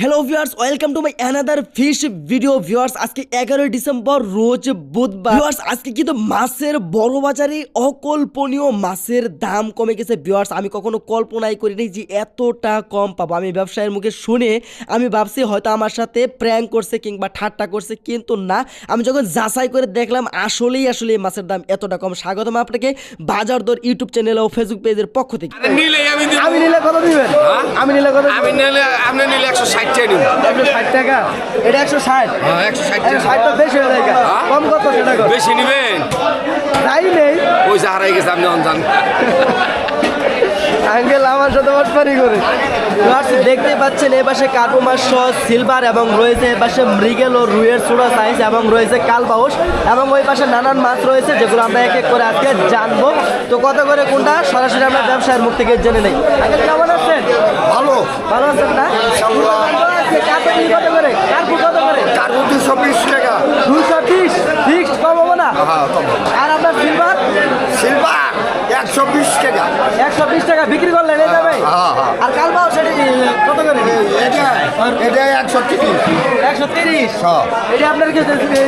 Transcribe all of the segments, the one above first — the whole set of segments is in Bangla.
Hello viewers welcome to my another fish video viewers আজকে এগারোই ডিসেম্বর রোজ বুধবার। ভিউয়ার্স আজকে কিন্তু মাছের বড় বাজারে অকল্পনীয় মাছের দাম কমে গেছে। ভিউয়ার্স আমি কখনো কল্পনাই করিনি যে এতটা কম পাবো। আমি ব্যবসায়ের মুখে শুনে আমি ভাবছি হয়তো আমার সাথে প্র্যাঙ্ক করছে কিংবা ঠাট্টা করছে কিন্তু না। আমি যখন যাচাই করে দেখলাম আসলেই আসলে এই মাছের দাম এতটা কম। স্বাগতম আপনাকে বাজার দর ইউটিউব চ্যানেল ও ফেসবুক পেজের পক্ষ থেকে। আমি নিলে কত দিবেন? হ্যাঁ? আমি নিলে কত আমি নিলে আপনি নিলে একশো ষাট টাকা একশো ষাট টাকা? এটা একশো ষাট। হ্যাঁ একশো ষাট একশো বেশি হয়ে যায়। হ্যাঁ? কম কত সেটা বেশি নিবেন? তাই নেই। ওই যে হারাই গেছে আপনি অনজান আঙ্কেল আমার সাথে বাটপারি করে। দেখতে পাচ্ছেন এই পাশে কার্পো মাছ সিলভার এবং রয়েছে এই পাশে মৃগেল ও রুইয়ের ছোড়া সাইজ এবং রয়েছে কালবাউস এবং ওই পাশে নানান মাছ রয়েছে যেগুলো আমরা এক এক করে আজকে জানব। তো কত করে কোনটা? সরাসরি আমরা ব্যবসায়ের মুখ থেকে জেনে নেই। আঙ্কেল কেমন আছেন? ভালো। ভালো আছেন না? কত করে? কার্পো কত করে? চার দুশো বিশ টাকা। দুশো বিশ ফিক্সড কম হব না? হ্যাঁ আর আপনার সিলভার? সিলভার। একশো বিশ টাকা। একশো বিশ টাকা বিক্রি করলেন হ্যাঁ, হ্যাঁ। আর কালবাউস সেটি কত করে? এটা এটা একশো তিরিশ। একশো তিরিশ? হ্যাঁ। এটা আপনার কি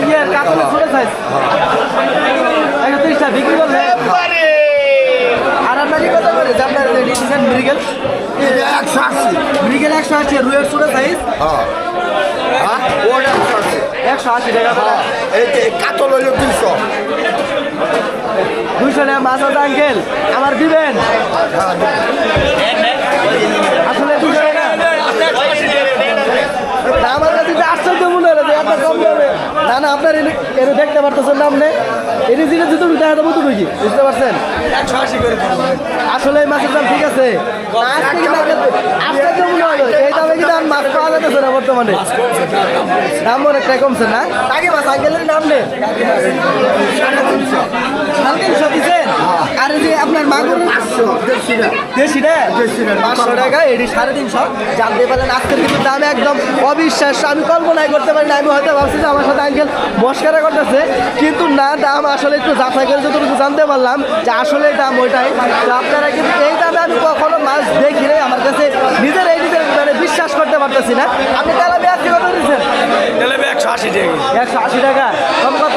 ইয়ে কাতলের ছোট সাইজ একশো তিরিশটা বিক্রি করলে? আর আপনার কত করে? আপনার ডিসিশন মৃগেল? এটা একশো আশি। মৃগেল একশো আশি রুয়ের ছোট সাইজ হ্যাঁ। হ্যাঁ ওটা একশো আশি। একশো আশি টাকা হ্যাঁ কাতল হইল দুশো দুইশো টাকা মাছ আছে আঙ্কেল। আমার দিবেন আসলে দুশো টাকা না, আমার কাছে যে আশ্চর্য মনে হলো যে এত কম দামে এনে এনে দেখতে পারতেছেন না আপনি? এনে জিনিস দুটো দেখা দেবো দুটো কি বুঝতে পারছেন? আসলে এই মাছের দাম ঠিক আছে। এই দামে কিন্তু আর মাছ পাওয়া যাচ্ছে না বর্তমানে। দাম অনেকটাই কমছে না? আগে মাছ আঙ্কেলের নাম নেই সাড়ে তিনশো। দিচ্ছেন আর যে আপনার মাগুর দেশি পাঁচশো টাকা এটি সাড়ে তিনশো। জানতে পারেন আজকের কিন্তু দাম একদম অবিশ্বাস্য। আমি কল্পনাই করতে পারি না আমি হয়তো ভাবছি যে আমার সাথে আঙ্কেল মস্কারা করতেছে। কিন্তু না দাম আসলে একটু যাচাই করে যতটুকু জানতে পারলাম যে আসলে দাম ওইটাই। তো আপনারা কিন্তু এই দামে আমি কখনো মাছ দেখি আমার কাছে নিজের এই নিজের মানে বিশ্বাস করতে পারতেছি না। আপনি তাহলে আজকে কত দিচ্ছেন নিলে একশো আশি টাকা একশো আশি টাকা কম কত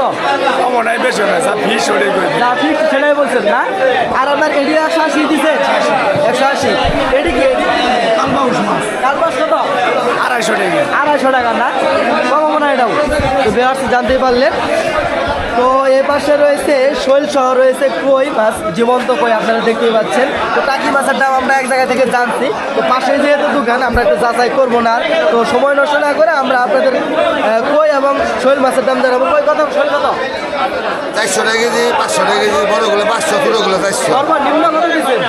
কম নাই বেশি নাই স্যার ফিস ওটাই করে যা ঠিক সেটাই বলছেন না আর আপনার এডি একশো আশি দিছে একশো আশি এডি কি কালবাস কত আড়াইশো টাকা না কম মনে হয় এটাও। তো বেহার জানতেই পারলেন। তো এ পাশে রয়েছে শৈল সহ রয়েছে কই মাছ জীবন্ত কই আপনারা দেখতেই পাচ্ছেন। তো টাকি মাছের দাম আমরা এক জায়গা থেকে জানছি। তো পাশে যেহেতু দোকান আমরা একটু যাচাই করব না তো সময় নষ্ট না করে আমরা আপনাদের কই এবং শৈল মাছের দাম জানাব। কই কত? শৈল কত? চারশো টাকা কেজি পাঁচশো টাকা কেজি বড়গুলো পাঁচশো ছোটোগুলো চারশো। কত দিচ্ছেন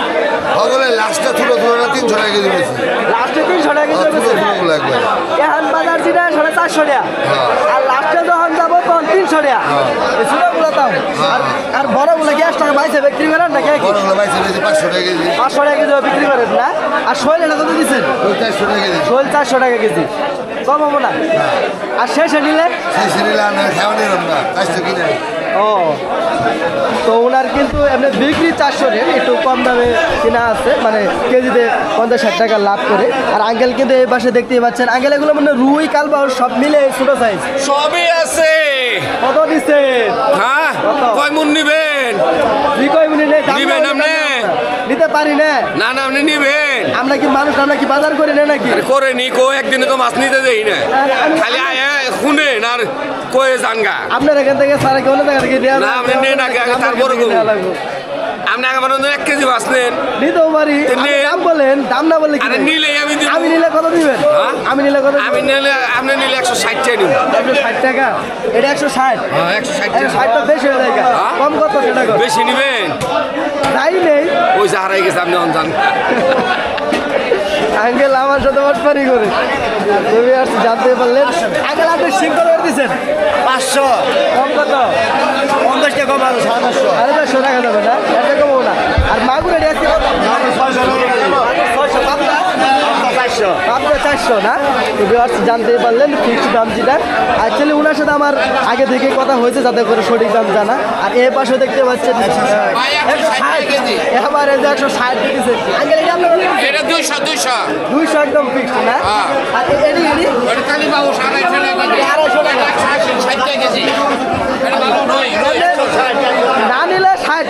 ওগুলো লাস্টটা ছোটো ছোটোটা তিনশো টাকা কেজি বেশি। লাস্টে তিনশো টাকা হ্যাঁ, কেজি ছোটো ছোটোগুলো একবার। এখন বাজার যেটা সাড়ে চারশো টাকা। হ্যাঁ। আর লাস্টে তখন তিনশো টাকা এই ছোটগুলো দাম আর টাকা বাইসে বিক্রি করেন না বড়গুলো বাইশে পাঁচশো টাকা কেজি। পাঁচশো টাকা কেজি বিক্রি করেন না? আর শৈল এটা কত দিচ্ছেন চারশো টাকা কেজি। শৈল চারশো টাকা কেজি। কম হব না? আর শেষে নিলে? সেই সিরিয়াল আমরা খাওয়া নিলাম না চারশো কিনে। ও। তো ওনার কিন্তু এমনি বিক্রি চারশো রেট একটু কম দামে কিনা আছে মানে কেজিতে পঞ্চাশ ষাট টাকা লাভ করে। আর আঙ্কেল কিন্তু এই পাশে দেখতেই পাচ্ছেন আঙ্কেল এগুলো মানে রুই কালবা সব মিলে ছোটো সাইজ সবই আছে কত দিচ্ছে হ্যাঁ কয় মুন নিবেন? নিবেন আপনি? নিতে পারি না। না না আপনি নিবেন। আমরা কি মানুষ আমরা কি বাজার করি না নাকি? করে নি কো একদিনে তো মাছ নিতে দেই না। খালি আয় শুনেন আর কয়ে জাঙ্গা আপনার এখান থেকে সারা কেউ না, আপনি নেন আগে, তারপরে। আপনি আগে মানে এক কেজি মাছ নেন নিতেও পারি। দাম বলেন দাম না বললে কি আরে নিলে আমি আমি নিলে কত দিবেন? হ্যাঁ? আমি নিলে কত আমি নিলে আপনি নিলে একশো ষাট টাকা নিব। একশো ষাট টাকা? এটা একশো ষাট। হ্যাঁ একশো ষাট একশো বেশি হয়ে যায় হ্যাঁ? কম কত সেটা বেশি নিবেন? তাই নেই। ওই যে হারাই গেছে আপনি অনজান আঙ্কেল আমার সাথে বাটপারি করে। তুমি আর জানতে পারলেন? আঙ্কেল আপনি সিং করে দিচ্ছেন? পাঁচশো। কম কত? পঞ্চাশ টাকা কম সাড়ে পাঁচশো। আরে চারশো টাকা না না? বাইশশো না? ভিউয়ার্স জানতে পারলেন ফিক্সড দাম যেটা। অ্যাকচুয়ালি ওনার সাথে আমার আগে থেকে কথা হয়েছে যাতে করে সঠিক দাম জানা। আর এ পাশে দেখতে পাচ্ছেন আর এটি আড়াইশো টাকা। না নিলে ষাট।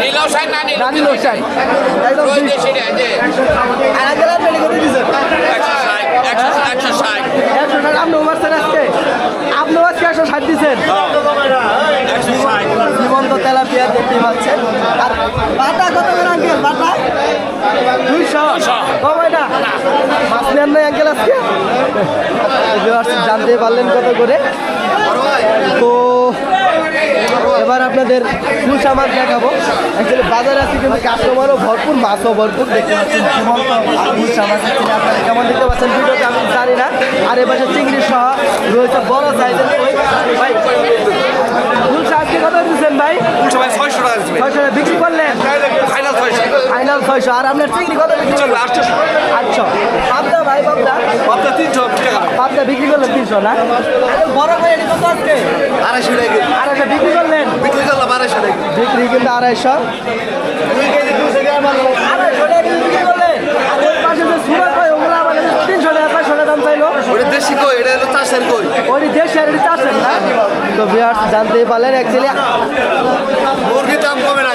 নিলেও ষাট না নিলেও ষাট। একদম দেখতে পাচ্ছেন আর বাটা কত করে আঙ্কেল? বাটা? দুইশো? কমাই না মাছ নেন নাই আঙ্কেল আজকে? জানতে পারলেন কত করে। তো এবার আপনাদের পুষা মাছ দেখাবো। অ্যাকচুয়ালি বাজারে আছে কিন্তু কাস্টমারও ভরপুর মাছও ভরপুর। দেখতে পাচ্ছেন পুষা মাছ আপনারা কেমন দেখতে পাচ্ছেন ভিডিওতে আমি জানি না। আর এ পাশে চিংড়ি সহ রয়েছে বড় সাইজের ভাই পুষা আজকে কত দিচ্ছেন ভাই? ছয়শো বিক্রি করলেন? ফাইনাল ছয়শো। ফাইনাল ছয়শো। আর আপনার চিংড়ি কত বিক্রি করলেন? আটশো। আটশো। পাবদা ভাই পাবদা? আপনার তিনশো পাবদা বিক্রি করলেন তিনশো না? বড় করে কত আজকে। আড়াইশো টাকা আড়াইশো বিক্রি করলেন? বিক্রি করলাম আড়াইশো টাকা বিক্রি কিন্তু আড়াইশো। আড়াইশো টাকা বিক্রি করলেন? আর ওই পাশে যে সুরাট হয় ওগুলো আমার তিনশো টাকা চারশো টাকা দাম চাইলো। ওটা দেশি কই? এটা চাষের কই? ওই দেশে আর এটি চাষের না? তো বিহার জানতেই পারলেন অ্যাকচুয়ালি মুরগির দাম কমে না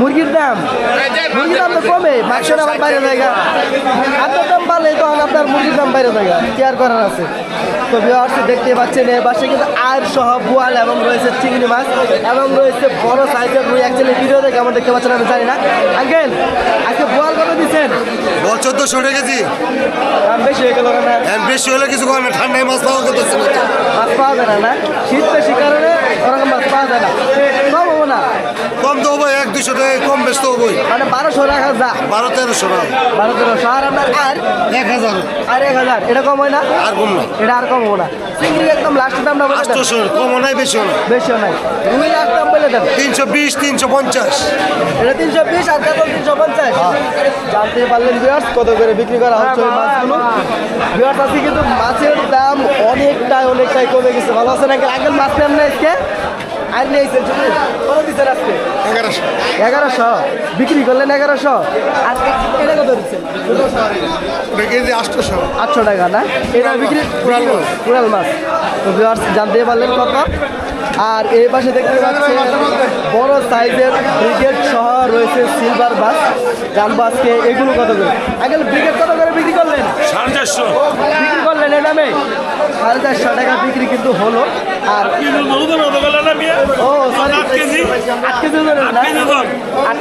মুরগির দাম? মুরগির দাম তো কমে মাছের আমার বাইরে জায়গা। আপনার দাম ভালোই তখন আপনার মুরগির দাম বাইরে জায়গা। কেয়ার করার আছে? তো বিহার দেখতে পাচ্ছেন এ পাশে কিন্তু আয়ের সহ বোয়াল এবং রয়েছে চিংড়ি মাছ এবং রয়েছে বড় সাইজের রুই। অ্যাকচুয়ালি ভিডিওতে কেমন দেখতে পাচ্ছেন আমি জানি না। আঙ্কেল আজকে বোয়াল কত দিচ্ছেন? বল চোদ্দশো টাকা কেজি। বেশি হয়ে গেল না বেশি হলে কিছু ঠান্ডায় মাছ পাওয়া মাছ পাওয়া যায় না না? শীত বেশি কারণে ওরকম বাস পাওয়া যায় না। না? কম তো হব এক দুশো টাকা কম বেশ তো হবোই। মানে বারোশো রাখা যা। বারো তেরোশো টাকা। বারো তেরোশো। আর আপনার আর? এক হাজার। আর এক হাজার। এটা কম হয় না? আর কম না এটা আর কম হব না। চিংড়ি একদম লাস্টের দামটা বলে আটশোশো কমও নাই বেশিও না বেশিও নাই। রুই একদম বলে দেন। তিনশো বিশ তিনশো পঞ্চাশ। এটা তিনশো বিশ আর কত তিনশো পঞ্চাশ। জানতে পারলেন বিয়ার্স কত করে বিক্রি করা হচ্ছে ওই মাছগুলো? বিয়ার্স আছে কিন্তু মাছের দাম অনেকটাই অনেকটাই কমে গেছে। ভালো আছে নাকি? আগে মাছ নেন না আজকে? আর নিয়েছেন কত দিচ্ছেন আজকে? এগারোশো। এগারোশো? বিক্রি করলেন এগারোশো? আর এটা কত দিচ্ছেন কেজি আটশোশো। আটশো টাকা না? এটা বিক্রি কুড়াল মাছ। কুড়াল মাছ। তো ভিউয়ার্স জানতে পারলেন কত আর এই পাশে দেখতে পাচ্ছেন বড় সাইজের ব্রিগেড সহ রয়েছে সিলভার বাস। জানব আজকে এগুলো কত করে? আগে ব্রিগেড কত করে বিক্রি করলেন? সাড়ে চারশো। বিক্রি করলেন এই দামে? সাড়ে চারশো টাকা বিক্রি কিন্তু হলো। আর ও সরি আট কেজি?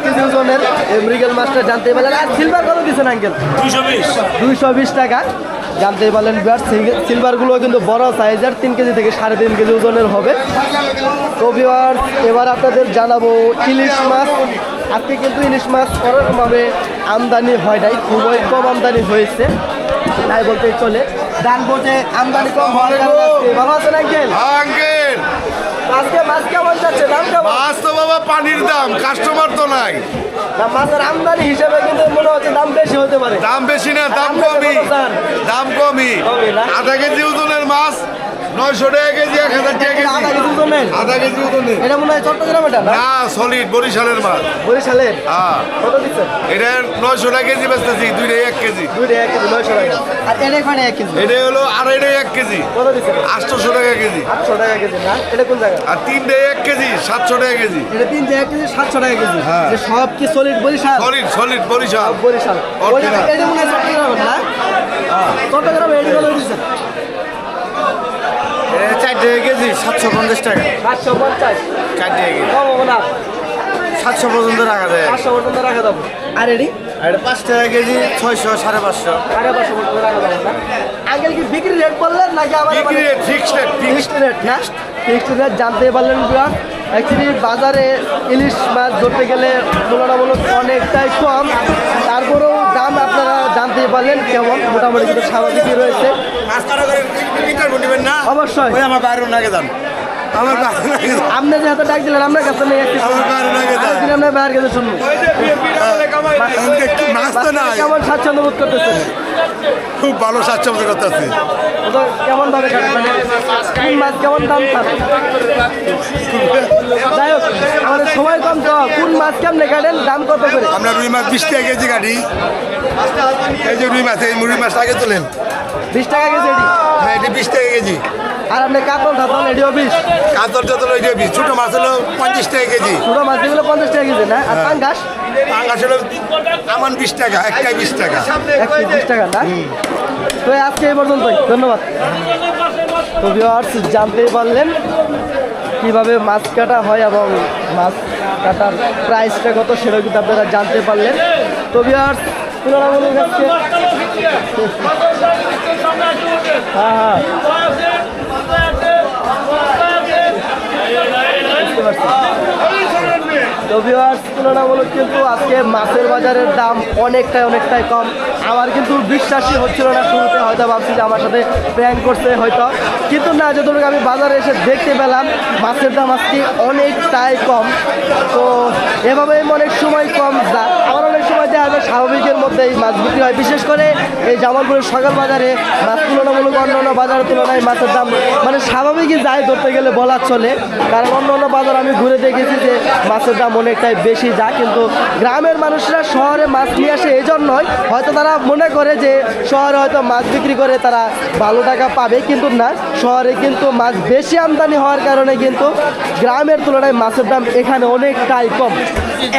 কেজি ওজনের মৃগেল মাছটা জানতে পারলেন। আর সিলভার কত দিচ্ছেন আঙ্কেল দুইশো বিশ। দুইশো বিশ টাকা। জানতে পারলেন বিয়ার সিলভারগুলো কিন্তু বড় সাইজের তিন কেজি থেকে সাড়ে তিন কেজি ওজনের হবে। তো বিয়ার এবার আপনাদের জানাব ইলিশ মাছ। আজকে কিন্তু ইলিশ মাছ ওরকমভাবে আমদানি হয় নাই খুবই কম আমদানি হয়েছে। তাই বলতে চলে। ডান বলতে আমদানি কম ভালো আছেন আঙ্কেল? আঙ্কেল! আজকে মাছ কেমন যাচ্ছে? দাম কেমন? মাছ তো বাবা পানির দাম কাস্টমার তো নাই। না মাছের আমদানি হিসেবে কিন্তু মনে হচ্ছে দাম বেশি হতে পারে। দাম বেশি না দাম কমই। দাম কমই। আধা কেজি ওজনের মাছ নয়শো টাকা কেজি এক হাজার টাকা এটা আধা কেজি কেজি ওজনের আধা কেজি ওজনের এটা মনে হয় চট্টগ্রাম এটা না? সলিড বরিশালের মাছ বরিশালের? হ্যাঁ। কত এটা নয়শো টাকা কেজি বেচতেছি দুইটা এক কেজি। দুইটা এক কেজি নয়শো টাকা। আর এটা এখানে এক কেজি? এটা হলো আড়াইটা এক কেজি। কত দিচ্ছে আটশোশো টাকা কেজি। আটশো টাকা কেজি না? এটা কোন জায়গা? আর তিনটে এক কেজি সাতশো টাকা কেজি। এটা তিনটে এক কেজি সাতশো টাকা কেজি। হ্যাঁ। যে সব কি solid Barishal? Solid solid Barishal. Barishal. এটা মনে হয় না? চট্টগ্রামে কত চার টাকা কেজি সাতশো পঞ্চাশ টাকা। সাতশো পঞ্চাশ। চার টাকা কেজি। না। সাতশো পর্যন্ত রাখা যায়। পর্যন্ত রাখা যাব। আর এটি? আর পাঁচ টাকা কেজি ছয়শো সাড়ে পাঁচশো। সাড়ে পাঁচশো পর্যন্ত রাখা যাবে না। আঙ্কেল কি বিক্রি রেট বললেন নাকি আমার বিক্রি ফিক্সড রেট ফিক্সড রেট না? ফিক্সড রেট জানতে পারলেন বিরাট অ্যাকচুয়ালি বাজারে ইলিশ মাছ ধরতে গেলে তুলনামূলক অনেকটাই কম। তারপরেও আপনারা জানতে পারলেন কেমন মোটামুটি কিছু কিন্তু স্বাভাবিকই রয়েছে। অবশ্যই। আমার বাইরে না যান। আমার আপনি যে হাতে ডাক দিলেন আমরা কাছে আমার বাইরে আমরা শুনব। মাছ তো নাই। কেমন স্বাচ্ছন্দ্য বোধ করতেছেন? খুব ভালো স্বাচ্ছন্দ্য করতেছি। কেমন ভাবে কাটেন মানে মাছ কেমন দাম যাই হোক আমাদের সময় কম তো। কোন মাছ কেমনে কাটেন? দাম কত করে? আমরা রুই মাছ বিশ টাকা কেজি কাটি। এই যে রুই মাছ এই মুড়ি মাছ আগে তোলেন। বিশ টাকা কেজি এটি হ্যাঁ এটি বিশ টাকা কেজি। আর আপনি কাতল ঠাতল এটিও বিশ। কাতল টাতল যে বিশ। ছোটো মাছ হলো পঞ্চাশ টাকা কেজি। ছোটো মাছ যেগুলো পঞ্চাশ টাকা কেজি না? আর পাঙ্গাস? পাঙ্গাস হলো আমার বিশ টাকা একটাই বিশ টাকা। বিশ টাকা না? তো আজকে এই পর্যন্তই। ধন্যবাদ। তো ভিউয়ার্স জানতেই পারলেন কীভাবে মাছ কাটা হয় এবং মাছ কাটার প্রাইসটা কত সেটাও কিন্তু আপনারা জানতে পারলেন। তো ভিউয়ার্স তুলনামূলক আজকে। হ্যাঁ তো ভিউয়ার্স তুলনামূলক কিন্তু আজকে মাছের বাজারের দাম অনেকটাই অনেকটাই কম। আমার কিন্তু বিশ্বাসই হচ্ছিল না, শুরুতে হয়তো ভাবছি যে আমার সাথে প্র্যাঙ্ক করছে হয়তো। কিন্তু না, যতটুকু আমি বাজারে এসে দেখতে পেলাম, মাছের দাম আজকে অনেকটাই কম। তো এভাবেই অনেক সময় কম যায় আবার অনেক সময় মধ্যে এই মাছ বিক্রি হয়। বিশেষ করে এই জামালপুরের সকাল বাজারে মাছ তুলনামূলক অন্য অন্য বাজারের তুলনায় মাছের দাম মানে স্বাভাবিকই যায় ধরতে গেলে বলা চলে। কারণ অন্য অন্য বাজার আমি ঘুরে দেখেছি যে মাছের দাম অনেকটাই বেশি যায়। কিন্তু গ্রামের মানুষরা শহরে মাছ নিয়ে আসে এই জন্যই হয়তো তারা মনে করে যে শহরে হয়তো মাছ বিক্রি করে তারা ভালো টাকা পাবে, কিন্তু না। শহরে কিন্তু মাছ বেশি আমদানি হওয়ার কারণে কিন্তু গ্রামের তুলনায় মাছের দাম এখানে অনেকটাই কম।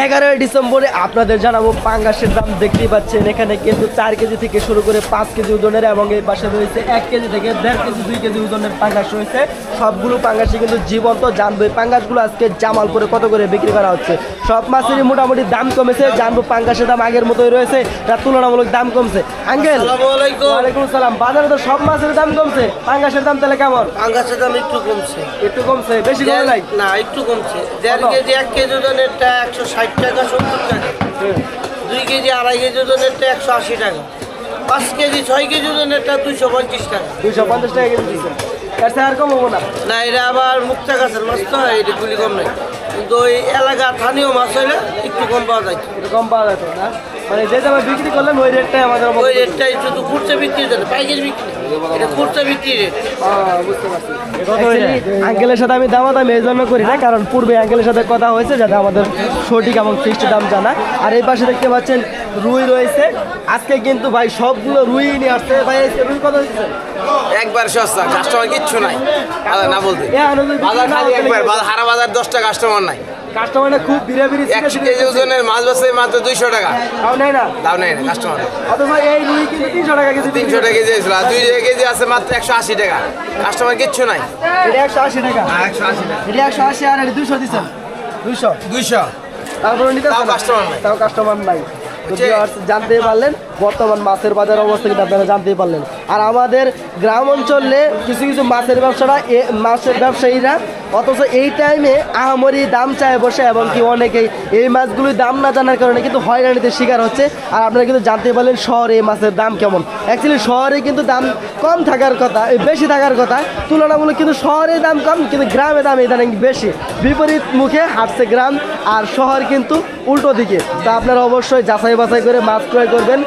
এগারোই ডিসেম্বরে আপনাদের জানাব পাঙ্গাসের দাম দেখতেই পাচ্ছেন। এখানে কিন্তু চার কেজি থেকে শুরু করে পাঁচ কেজি ওজনের এবং এই পাশে রয়েছে এক কেজি থেকে দেড় কেজি দুই কেজি ওজনের পাঙ্গাস রয়েছে। সবগুলো পাঙ্গাসই কিন্তু জীবন্ত জানব এই পাঙ্গাসগুলো আজকে জামালপুরে কত করে বিক্রি করা হচ্ছে? সব মাছেরই মোটামুটি দাম কমেছে। জানব পাঙ্গাসের দাম আগের মতোই রয়েছে। তার তুলনামূলক দাম কমছে। আঙ্কেল? ওয়ালাইকুম সালাম বাজারে তো সব মাছের দাম কমছে। পাঙ্গাসের দাম তাহলে কেমন? আঙ্গাসের দাম একটু কমছে। একটু কমছে? বেশি কমে নাই? না একটু কমছে। দেড় কেজি এক কেজি ওজনেরটা একশো ষাট টাকা সত্তর টাকা। দুই কেজি আড়াই কেজি ওজনেরটা একশো আশি টাকা। পাঁচ কেজি ছয় কেজি ওজনেরটা দুইশো পঞ্চাশ টাকা। দুইশো পঞ্চাশ টাকা কেজি আর কম হব না। না এটা আবার মুক্তা গাছের মাছ তো হয় এটা গুলি কম নাই। কিন্তু ওই এলাকা স্থানীয় মাছ হইলে একটু কম পাওয়া যায়। কম পাওয়া যেত না? মানে যে দামে বিক্রি করলেন ওই রেটটাই আমাদের ওই রেটটাই শুধু খুচরা বিক্রি দেয় পাইকারি বিক্রি। এটা খুচরা বিক্রি রেট বুঝতে পারছি। আঙ্কেলের সাথে আমি দামাদামি এই জন্য করি না কারণ পূর্বে আঙ্কেলের সাথে কথা হয়েছে যাতে আমাদের সঠিক এবং ফিক্সড দাম জানা। আর এই পাশে দেখতে পাচ্ছেন রুই রয়েছে। আজকে কিন্তু ভাই সবগুলো রুই নিয়ে আসছে। ভাই রুই কত দিচ্ছে একবার সস্তা কাস্টমার কিচ্ছু নাই। না বলতে। বাজার খালি একবার বাজার হারা বাজার দশটা কাস্টমার নাই। কাস্টমারটা খুব বিরে বিরে একশো কেজি ওজনের মাছ বাসে মাত্র দুইশো টাকা। তাও নেই না? দাও নেই না কাস্টমার অথবা এই রুই কিন্তু তিনশো টাকা কেজি তিনশো টাকা কেজি ছিল আর দুই কেজি আছে মাত্র একশো আশি টাকা। কাস্টমার কিচ্ছু নাই। এটা একশো আশি টাকা। একশো আশি টাকা। এটা একশো আশি আর এটা দুশো দিচ্ছেন। দুশো দুইশো। তারপরে তাও নাই। তাও কাস্টমার নাই। তো হচ্ছে- viewers জানতেই পারলেন। বর্তমান মাছের বাজার অবস্থা কিন্তু আপনারা জানতেই পারলেন। আর আমাদের গ্রাম অঞ্চলে কিছু কিছু মাছের ব্যবসারা, এ মাছের ব্যবসায়ীরা অথচ এই টাইমে আহামরি দাম চায় বসে এবং কি অনেকেই এই মাছগুলির দাম না জানার কারণে কিন্তু হয়রানিতে শিকার হচ্ছে। আর আপনারা কিন্তু জানতে পারলেন শহরে এই মাছের দাম কেমন। অ্যাকচুয়ালি শহরে কিন্তু দাম কম থাকার কথা বেশি থাকার কথা। তুলনামূলক কিন্তু শহরে দাম কম, কিন্তু গ্রামে দাম ইদানিং বেশি। বিপরীত মুখে হাঁটছে গ্রাম আর শহর কিন্তু উল্টো দিকে। তা আপনারা অবশ্যই যাচাই বাছাই করে মাছ ক্রয় করবেন।